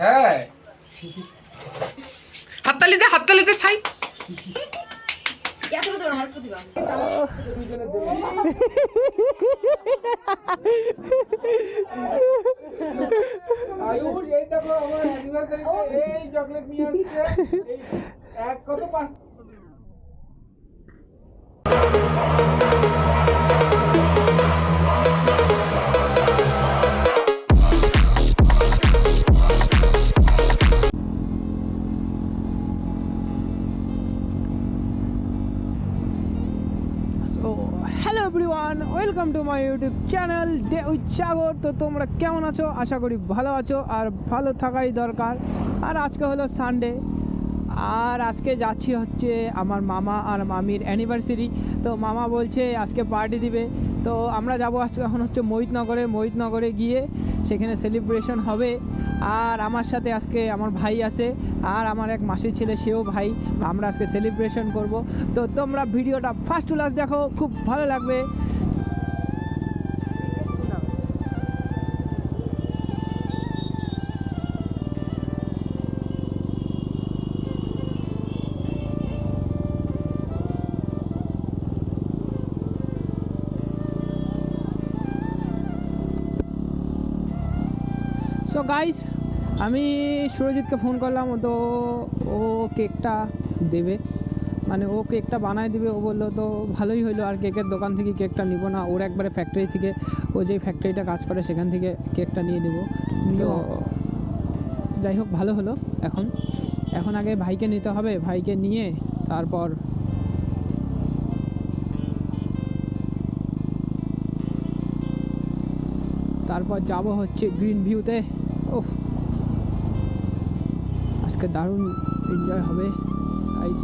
হ্যাঁ হাততালিতে হাততালিতে ছাই এত দেবো না হেল্প দিবা আয়ুষ এই দেখো আমার অ্যানিভার্সারিতে এই চকলেট নিয়ে আসছে এই এক কত পাঁচ চ্যানেল ডে উইথ সাগর তো তোমরা কেমন আছো? আশা করি ভালো আছো আর ভালো থাকাই দরকার। আর আজকে হলো সানডে আর আজকে যাচ্ছি হচ্ছে আমার মামা আর মামির অ্যানিভার্সারি তো মামা বলছে আজকে পার্টি দিবে। তো আমরা যাব আজকে এখন হচ্ছে মোহিতনগরে। মোহিতনগরে গিয়ে সেখানে সেলিব্রেশন হবে। আর আমার সাথে আজকে আমার ভাই আছে। আর আমার এক মাসির ছেলে, সেও ভাই। আমরা আজকে সেলিব্রেশন করব। তো তোমরা ভিডিওটা ফার্স্ট টু লাস্ট দেখো। খুব ভালো লাগবে। সো গাইস আমি সুরজিৎকে ফোন করলাম ও তো ও কেকটা দেবে। মানে ও কেকটা বানায় দিবে ও বলল তো ভালোই হলো আর কেকের দোকান থেকে কেকটা নিব না। ওর একবারে ফ্যাক্টরি থেকে ও যেই ফ্যাক্টরিটা কাজ করে সেখান থেকে কেকটা নিয়ে দেবো তো যাই হোক ভালো হলো এখন। এখন আগে ভাইকে নিতে হবে ভাইকে নিয়ে তারপর তারপর যাব হচ্ছে গ্রিন ভিউতে ওহ আজকে দারুণ এনজয় হবে গাইস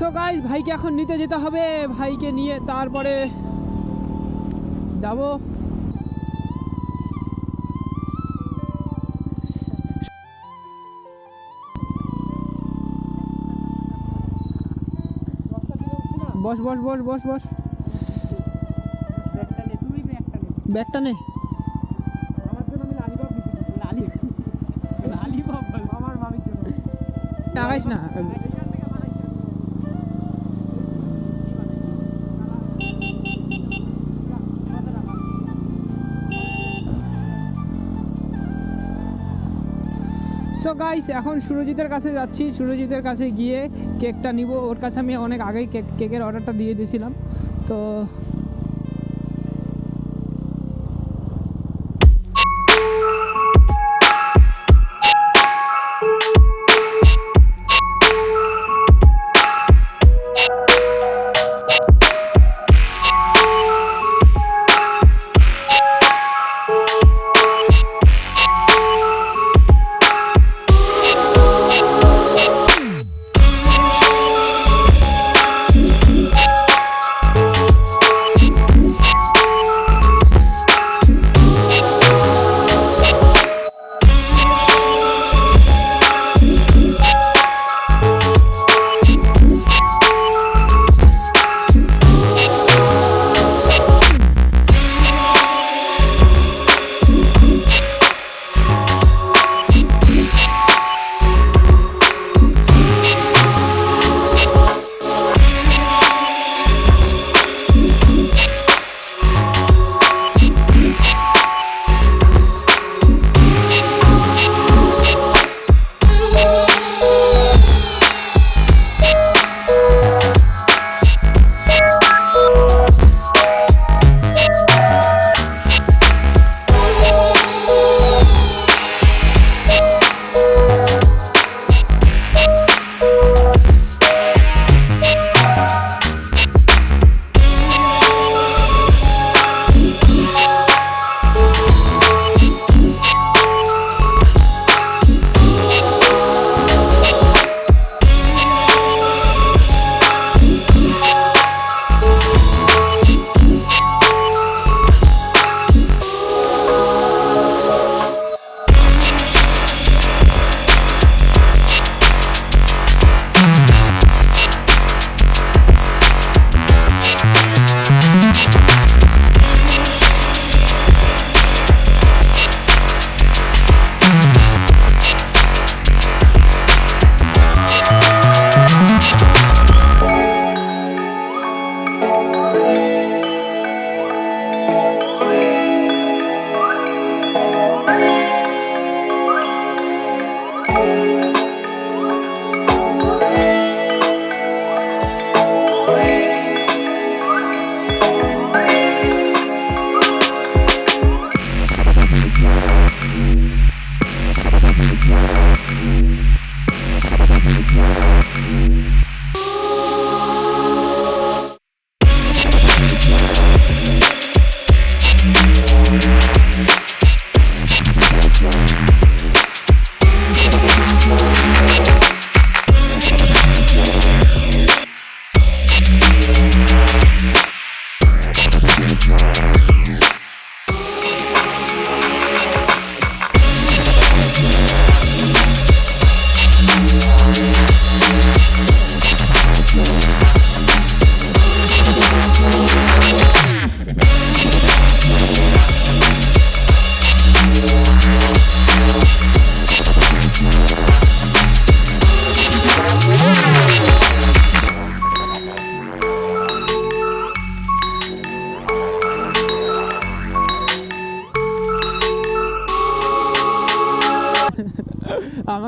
সো গাইস ভাইকে এখন নিতে যেতে হবে। ভাইকে নিয়ে তারপরে যাব। বস বস বস বস বস। ব্যাগটা নে। আমার জন্য সো গাইস এখন সুরজিতের কাছে যাচ্ছি। সুরজিতের কাছে গিয়ে কেকটা নিব। ওর কাছে আমি অনেক আগেই কেক কেকের অর্ডারটা দিয়ে দিয়েছিলাম। তো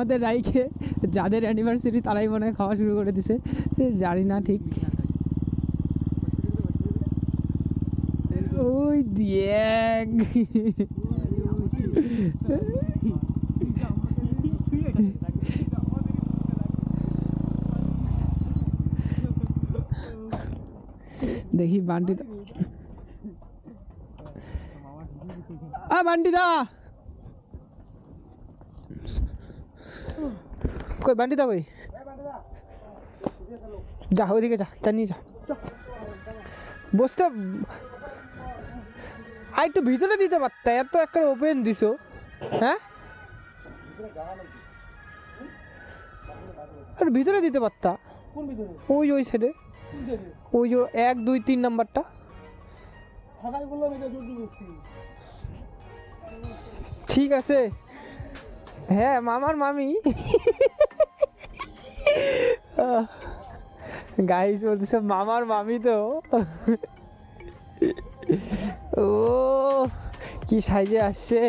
আমাদের রাইকে যাদের অ্যানিভার্সারি তারাই মনে হয় খাওয়া শুরু করে দিছে। জানি না ঠিক। ওই দেখ। দেখি বান্টি আ, বান্টি দা! কই বান্টি দা কই? যা ওইদিকে যা যা নিয়ে যা। বসতে আর একটু ভিতরে দিতে পারতা এত একটা ওপেন দিছো হ্যাঁ? আর ভিতরে দিতে পারতা? ওই ওই সাইডে ওই যে এক দুই তিন নাম্বারটা। ঠিক আছে। হ্যাঁ মামার মামি। গাইস সব মামার মামি তো। ও কি সাইজে আসছে?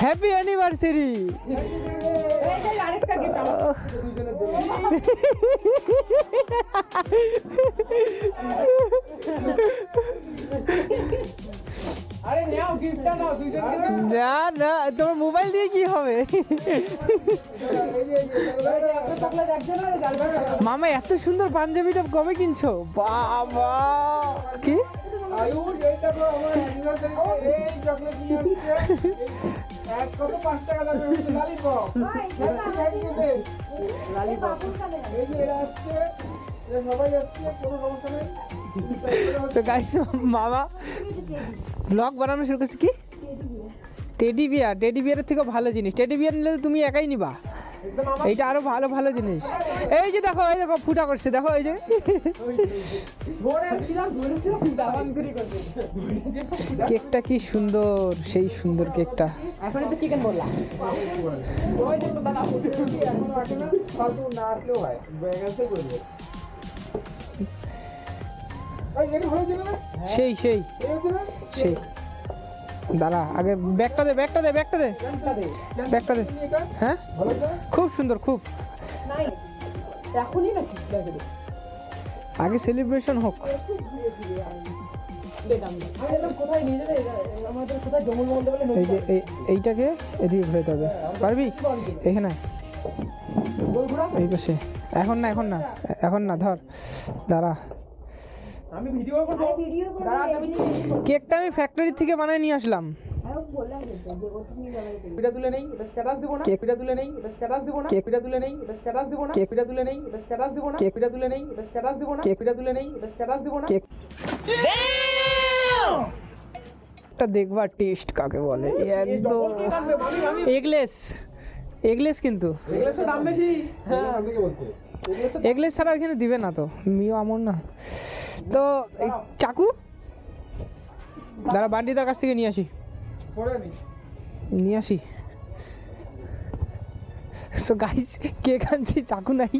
হ্যাপি অ্যানিভার্সারি আরেকটা মামা, এত সুন্দর পাঞ্জাবিটা কবে কিনছো? বাবা! কি? তো মামা ব্লগ বানানো শুরু করছে কি? টেডি বিয়ার টেডি বিয়ারের থেকে ভালো জিনিস। টেডি বিয়ার নিলে তুমি একাই নিবা। এইটা আরও ভালো ভালো জিনিস। এই যে দেখো, এই দেখো, ফুটা করছে, দেখো, এই যে। কেকটা কি সুন্দর, সেই সুন্দর কেকটা। সেই সেই। সেই। দাঁড়া আগে ব্যাগটা দে ব্যাগটা দে ব্যাগটা দে। ব্যাগটা দে। হ্যাঁ? খুব সুন্দর খুব। আগে সেলিব্রেশন হোক। আমি এলাম কোথায় নিয়ে যাবে আমাদের কোথায় জঙ্গল মন্ডল বলে এই যে এই- এইটাকে এদিকে ঘুরাইতে হবে। পারবি? এখানে এই পাশে। এখন না এখন না। এখন না ধর। দাঁড়া। আমি ভিডিও করব। কেকটা আমি ফ্যাক্টরি থেকে বানায় নিয়ে আসলাম। পিঠা তুলে নেই এটা স্ট্যাটাস দিব না পিঠা তুলে নেই এটা স্ট্যাটাস দিব না পিঠা তুলে নেই এটা স্ট্যাটাস দিব না পিঠা তুলে নেই এটা স্ট্যাটাস দিব না পিঠা তুলে নেই এটা স্ট্যাটাস দিব না পিঠা তুলে নেই এটা স্ট্যাটাস দিব না। কেক দেখবা টেস্ট কাকে বলে। একদম এগলেস এগলেস কিন্তু। এগুলো দাম বেশি। হ্যাঁ এগলেস ছাড়া ওইখানে দিবে না তো। মিও আমন না। তো চাকু? দাঁড়া বান্ডিদার কাছ থেকে নিয়ে আসি। নিয়ে আসি। সো গাইস কেক আনছি চাকু নাই?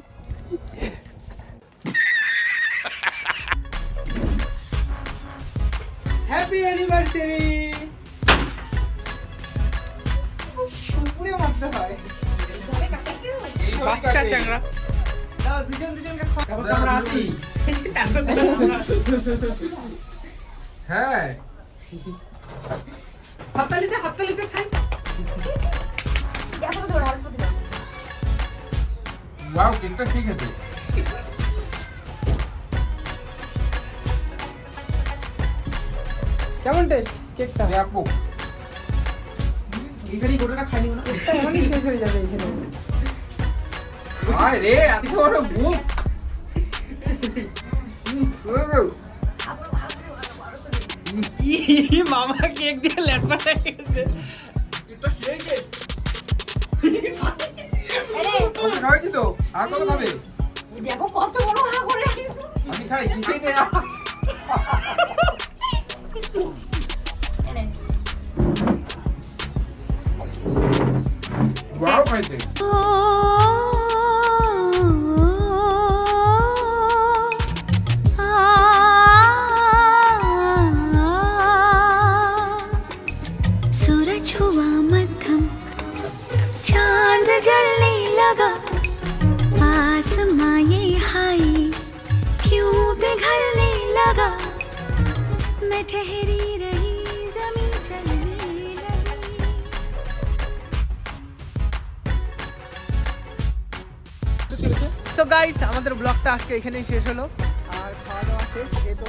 হ্যাপি অ্যানিভার্সারি পুরে মারতে হয়। বাচ্চা চ্যাংড়া দুজন দুজনকে খাওয়া আমরা আসি। হ্যাঁ। হাততালিতে হাততালিতে ছাই। ওয়াও কেকটা ঠিক আছে কেমন টেস্ট কেকটা? ব্যাপক এখানেই গোটাটা খাই নিও না কেকটা এমনই শেষ হয়ে যাবে এখানে। আয় রে এত বড় বুক ই মামা কেক দিয়ে ল্যাটপা গেছে। এটা সেই আর কত খাবে? আমি খাই কি খাই সো গাইস আমাদের ব্লগটা আজকে এখানেই শেষ হলো। আর খাওয়া দাওয়া শেষ এ তো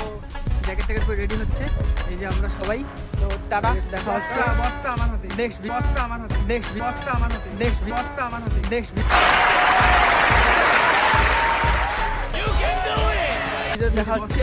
জ্যাকেট ট্যাকেট পরে রেডি হচ্ছে। এই যে আমরা সবাই। তো টাটা দেখা হচ্ছে। বস্তা আমার হাতে। নেক্সট বস্তা আমার হাতে। নেক্সট বস্তা আমার হাতে। নেক্সট বস্তা আমার হাতে। নেক্সট দেখা হচ্ছে।